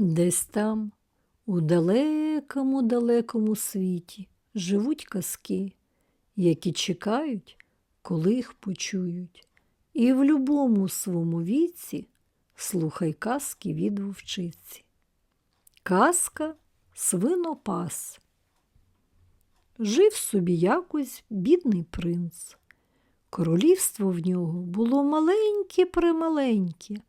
Десь там, у далекому далекому світі, живуть казки, які чекають, коли їх почують. І в любому своєму віці слухай казки від вовчиці. Казка свинопас. Жив собі якось бідний принц. Королівство в нього було маленьке прималеньке,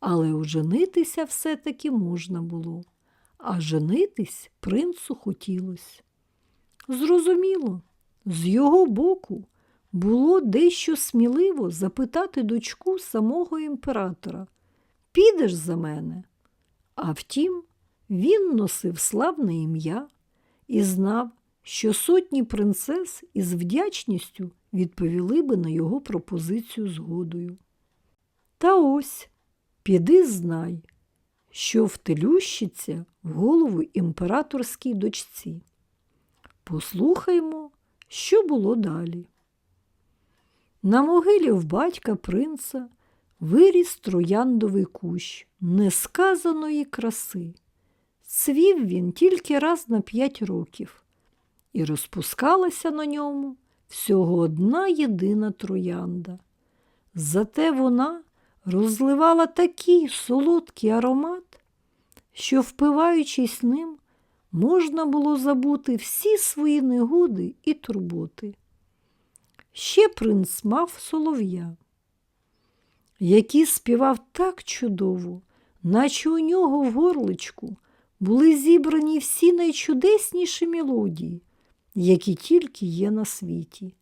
але оженитися все-таки можна було, а женитись принцу хотілося. Зрозуміло, з його боку було дещо сміливо запитати дочку самого імператора Підеш за мене? А втім, він носив славне ім'я і знав, що сотні принцес із вдячністю відповіли би на його пропозицію згодою. Та ось піди знай, що втелющиться в голову імператорській дочці. Послухаймо, що було далі. На могилі в батька принца виріс трояндовий кущ несказаної краси. Цвів він тільки раз на п'ять років, і розпускалася на ньому всього одна єдина троянда. Зате вона розливала такий солодкий аромат, що, впиваючись ним, можна було забути всі свої негоди і турботи. Ще принц мав солов'я, який співав так чудово, наче у нього в горличку були зібрані всі найчудесніші мелодії, які тільки є на світі.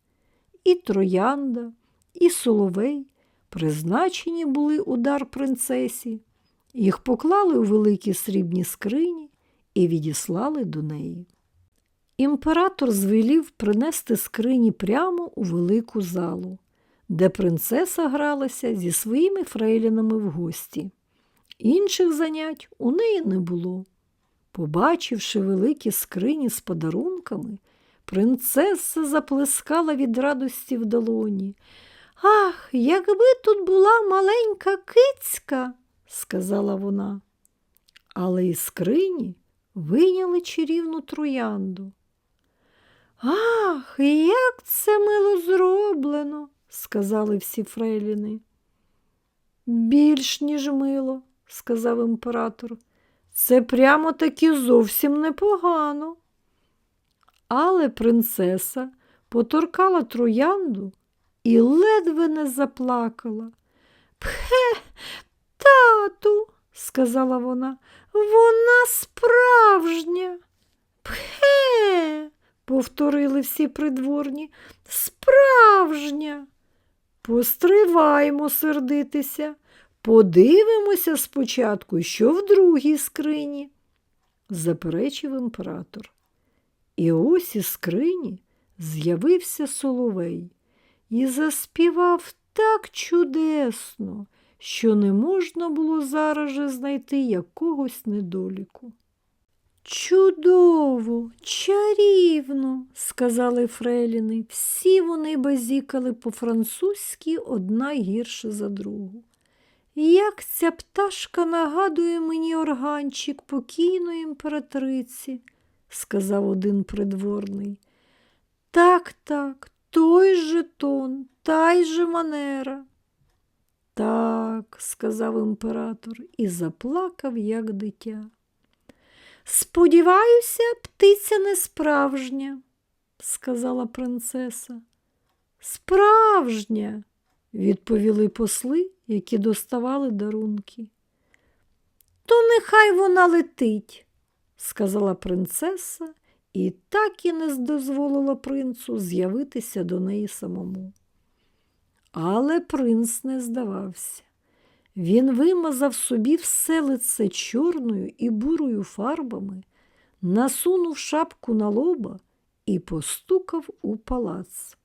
І троянда, і соловей призначені були удар принцесі, їх поклали у великі срібні скрині і відіслали до неї. Імператор звелів принести скрині прямо у велику залу, де принцеса гралася зі своїми фрейлінами в гості. Інших занять у неї не було. Побачивши великі скрині з подарунками, принцеса заплескала від радості в долоні. Ах, якби тут була маленька кицька, сказала вона. Але із скрині вийняли чарівну троянду. Ах, як це мило зроблено, сказали всі фрейліни. Більш ніж мило, сказав імператор. Це прямо таки зовсім непогано. Але принцеса поторкала троянду і ледве не заплакала. Пхе, тату, сказала вона, вона справжня. Пхе, повторили всі придворні. Справжня. Постриваймо сердитися. Подивимося спочатку, що в другій скрині, заперечив імператор. І ось із скрині з'явився соловей і заспівав так чудесно, що не можна було зараз же знайти якогось недоліку. Чудово, чарівно, сказали Фреліни. Всі вони базікали по-французьки одна гірше за другу. Як ця пташка нагадує мені органчик покійної імператриці, сказав один придворний. Так, так, той же тон, та й же манера. Так, сказав імператор і заплакав, як дитя. Сподіваюся, птиця не справжня, сказала принцеса. Справжня, відповіли посли, які доставали дарунки. То нехай вона летить, сказала принцеса і так і не дозволила принцу з'явитися до неї самому. Але принц не здавався. Він вимазав собі все лице чорною і бурою фарбами, насунув шапку на лоба і постукав у палац.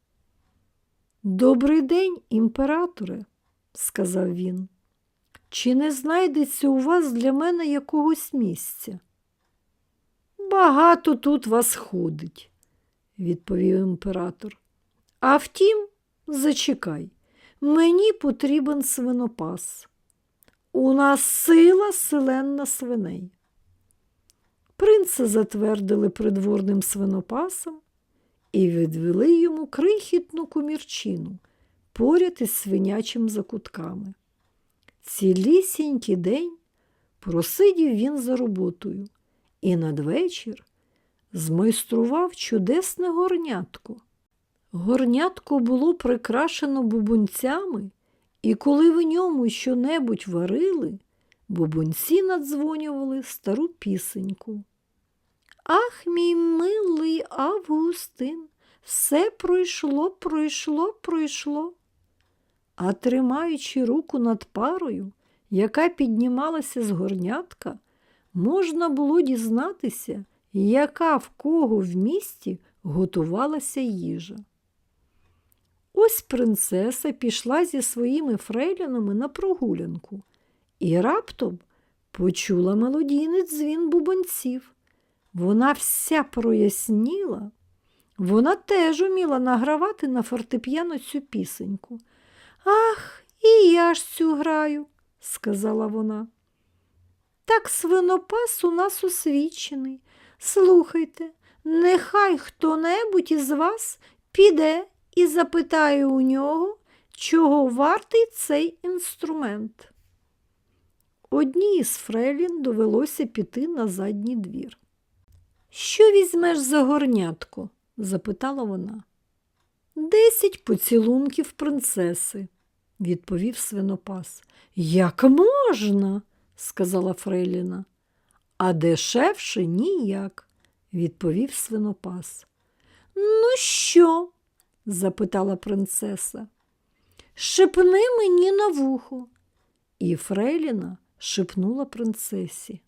Добрий день, імператоре, сказав він. Чи не знайдеться у вас для мене якогось місця? Багато тут вас ходить, відповів імператор. А втім, зачекай, мені потрібен свинопас. У нас сила селенна свиней. Принца затвердили придворним свинопасом і відвели йому крихітну комірчину поряд із свинячим закутками. Цілісінький день просидів він за роботою і надвечір змайстрував чудесне горнятко. Горнятко було прикрашено бубунцями, і коли в ньому щонебудь варили, бубунці надзвонювали стару пісеньку. Ах, мій милий Августин, все пройшло, пройшло, пройшло. А тримаючи руку над парою, яка піднімалася з горнятка, можна було дізнатися, яка в кого в місті готувалася їжа. Ось принцеса пішла зі своїми фрейлянами на прогулянку і раптом почула мелодійний дзвін бубонців. Вона вся проясніла. Вона теж уміла награвати на фортепіано цю пісеньку. Ах, і я ж цю граю, сказала вона. Так свинопас у нас освічений. Слухайте, нехай хто-небудь із вас піде і запитає у нього, чого вартий цей інструмент. Одній із Фрелін довелося піти на задній двір. Що візьмеш за горнятко? запитала вона. Десять поцілунків принцеси, відповів свинопас. Як можна? Сказала Фрейліна. А дешевше ніяк, відповів свинопас. Ну що? запитала принцеса. Шипни мені на вухо. І Фрейліна шепнула принцесі.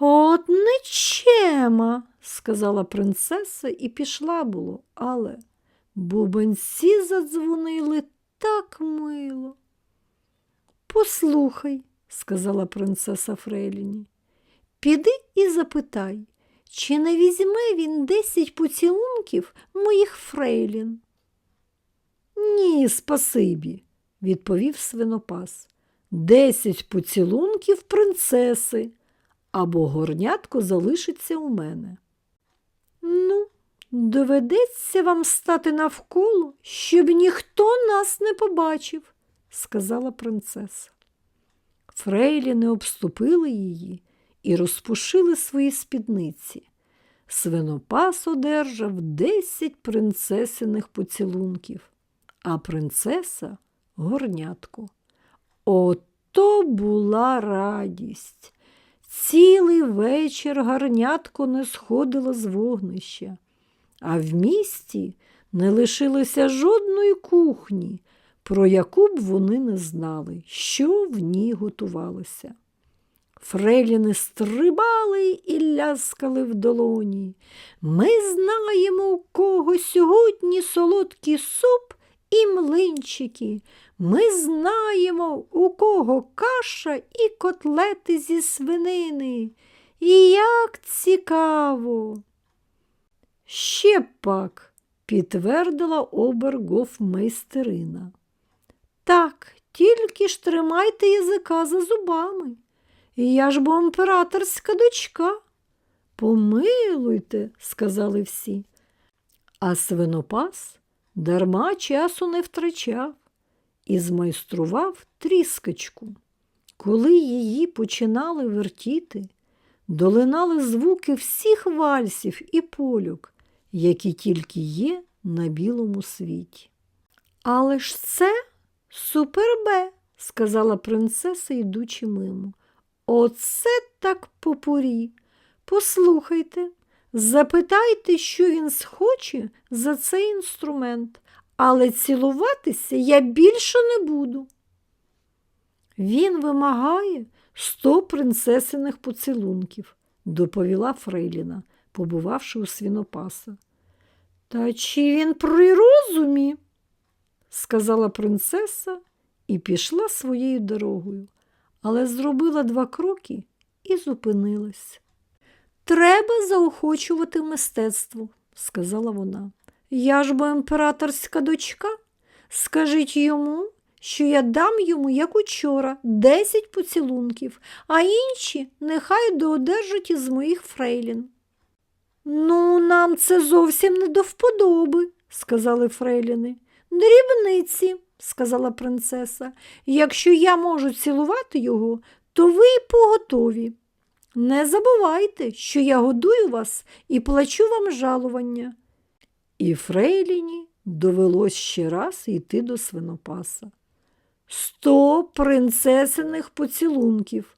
От нечема, сказала принцеса і пішла було, але бубенці задзвонили так мило. Послухай, сказала принцеса Фрейліні, піди і запитай, чи не візьме він десять поцілунків моїх фрейлін? Ні, спасибі, відповів свинопас. Десять поцілунків принцеси, або горнятко залишиться у мене. Ну, доведеться вам стати навколо, щоб ніхто нас не побачив, сказала принцеса. Фрейліни обступили її і розпушили свої спідниці. Свинопас одержав десять принцесиних поцілунків, а принцеса горнятко. Ото була радість. Цілий вечір гарнятко не сходило з вогнища, а в місті не лишилося жодної кухні, про яку б вони не знали, що в ній готувалося. Фрейліни стрибали і ляскали в долоні. Ми знаємо, у кого сьогодні солодкий суп і млинчики. Ми знаємо, у кого каша і котлети зі свинини. І як цікаво. Ще пак, підтвердила обергофмейстерина. Так, тільки ж тримайте язика за зубами. Я ж бо імператорська дочка. Помилуйте, сказали всі. А свинопас дарма часу не втрачав і змайстрував тріскачку. Коли її починали вертіти, долинали звуки всіх вальсів і польок, які тільки є на білому світі. Але ж це супербе, сказала принцеса, йдучи мимо. Оце так попурі. Послухайте, запитайте, що він схоче за цей інструмент, але цілуватися я більше не буду. Він вимагає сто принцесиних поцілунків, доповіла Фрейліна, побувавши у свінопаса. Та чи він при розумі? Сказала принцеса і пішла своєю дорогою, але зробила два кроки і зупинилась. Треба заохочувати мистецтво, сказала вона. Я ж бо імператорська дочка. Скажіть йому, що я дам йому, як учора, десять поцілунків, а інші нехай доодержать із моїх фрейлін. Ну, нам це зовсім не до вподоби, сказали фрейліни. Дрібниці, сказала принцеса. Якщо я можу цілувати його, то ви й поготові. Не забувайте, що я годую вас і плачу вам жалування. І Фрейліні довелось ще раз йти до свинопаса. Сто принцесиних поцілунків,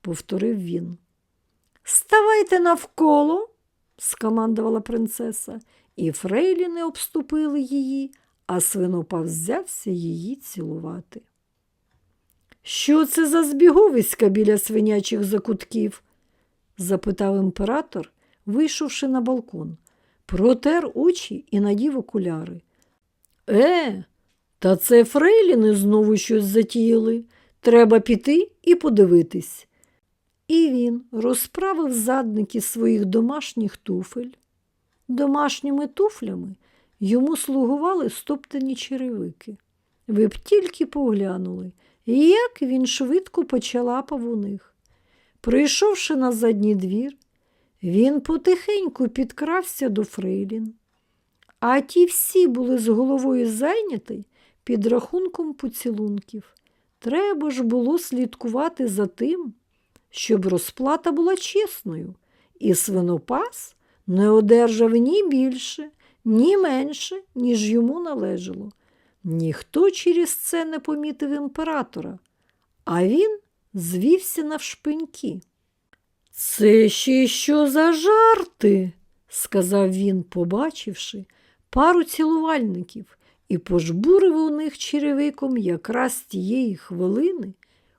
повторив він. Ставайте навколо, скомандувала принцеса, і Фрейліни обступили її, а свинопас взявся її цілувати. Що це за збіговиська біля свинячих закутків? запитав імператор, вийшовши на балкон, протер очі і надів окуляри. Е, та це фрейліни знову щось затіяли. Треба піти і подивитись. І він розправив задники своїх домашніх туфель. Домашніми туфлями йому слугували стоптані черевики. Ви б тільки поглянули, як він швидко почалапав у них. Прийшовши на задній двір, він потихеньку підкрався до Фрейлін, а ті всі були з головою зайняті під рахунком поцілунків. Треба ж було слідкувати за тим, щоб розплата була чесною, і свинопас не одержав ні більше, ні менше, ніж йому належало. Ніхто через це не помітив імператора, а він звівся навшпиньки. Це ще що за жарти? сказав він, побачивши пару цілувальників, і пожбурив у них черевиком якраз тієї хвилини,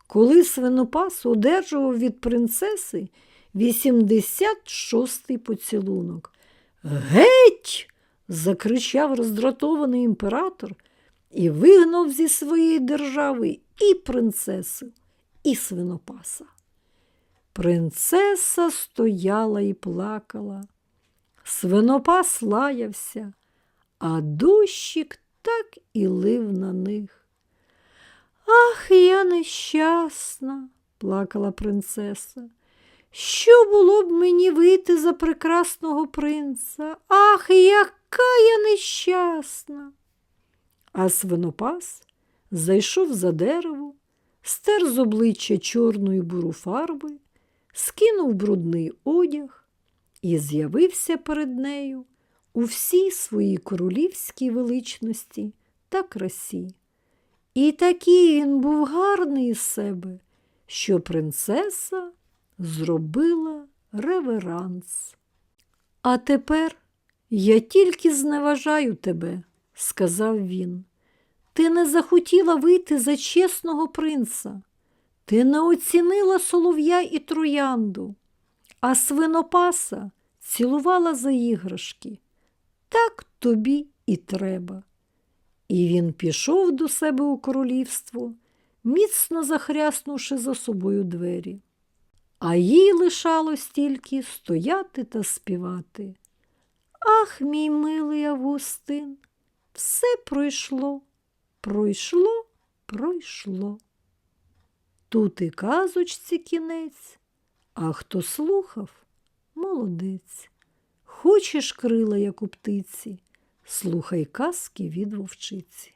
коли свинопас одержував від принцеси 86-й поцілунок. Геть! Закричав роздратований імператор і вигнав зі своєї держави і принцесу, і свинопаса. Принцеса стояла і плакала, свинопас лаявся, а дощик так і лив на них. Ах, я нещасна, плакала принцеса. Що було б мені вийти за прекрасного принца? Ах, яка я нещасна. А свинопас зайшов за дерево, стер з обличчя чорної буру фарби, скинув брудний одяг і з'явився перед нею у всій своїй королівській величності та красі. І такий він був гарний із себе, що принцеса зробила реверанс. А тепер я тільки зневажаю тебе, сказав він. Ти не захотіла вийти за чесного принца. Ти не оцінила солов'я і троянду, а свинопаса цілувала за іграшки. Так тобі і треба. І він пішов до себе у королівство, міцно захряснувши за собою двері. А їй лишалось тільки стояти та співати. Ах, мій милий Августин, все пройшло, пройшло, пройшло. Тут і казочці кінець, а хто слухав, молодець. Хочеш крила, як у птиці, слухай казки від вовчиці.